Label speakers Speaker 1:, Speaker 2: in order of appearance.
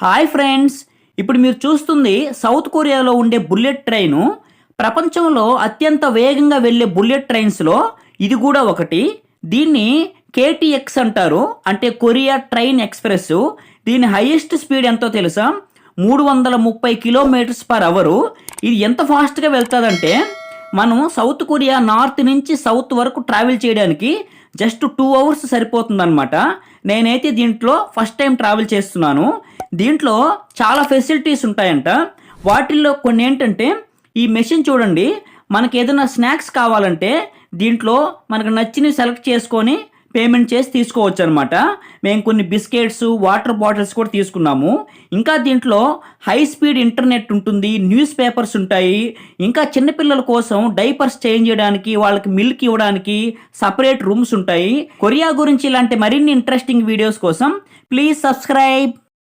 Speaker 1: Hi friends ఇప్పుడు మీరు చూస్తుంది సౌత్ కొరియాలో ఉండే బుల్లెట్ ట్రైను. ప్రపంచంలో అత్యంత వేగంగా వెళ్ళే బుల్లెట్ ట్రైన్స్లో ఇది కూడా ఒకటి. దీన్ని కేటీఎక్స్ అంటారు అంటే కొరియా ట్రైన్ ఎక్స్ప్రెస్ దీని హైయెస్ట్ స్పీడ్ ఎంతో తెలుసా? మూడు వందల ముప్పై కిలోమీటర్స్ పర్ అవరు. ఇది ఎంత ఫాస్ట్గా వెళ్తుందంటే మనం సౌత్ కొరియా నార్త్ నుంచి సౌత్ వరకు ట్రావెల్ చేయడానికి జస్ట్ టూ అవర్స్ సరిపోతుందన్నమాట. నేనైతే దీంట్లో ఫస్ట్ టైం ట్రావెల్ చేస్తున్నాను. దీంట్లో చాలా ఫెసిలిటీస్ ఉంటాయంట. వాటిల్లో కొన్ని ఏంటంటే ఈ మెషిన్ చూడండి మనకి ఏదైనా స్నాక్స్ కావాలంటే దీంట్లో మనకు నచ్చినవి సెలెక్ట్ చేసుకొని పేమెంట్ చేసి తీసుకోవచ్చు అనమాట మేము కొన్ని బిస్కెట్స్ వాటర్ బాటిల్స్ కూడా తీసుకున్నాము. ఇంకా దీంట్లో హై స్పీడ్ ఇంటర్నెట్ ఉంటుంది న్యూస్ పేపర్స్ ఉంటాయి. ఇంకా చిన్నపిల్లల కోసం డైపర్స్ చేంజ్ చేయడానికి వాళ్ళకి మిల్క్ ఇవ్వడానికి సపరేట్ రూమ్స్ ఉంటాయి. కొరియా గురించి ఇలాంటి మరిన్ని ఇంట్రెస్టింగ్ వీడియోస్ కోసం ప్లీజ్ సబ్స్క్రైబ్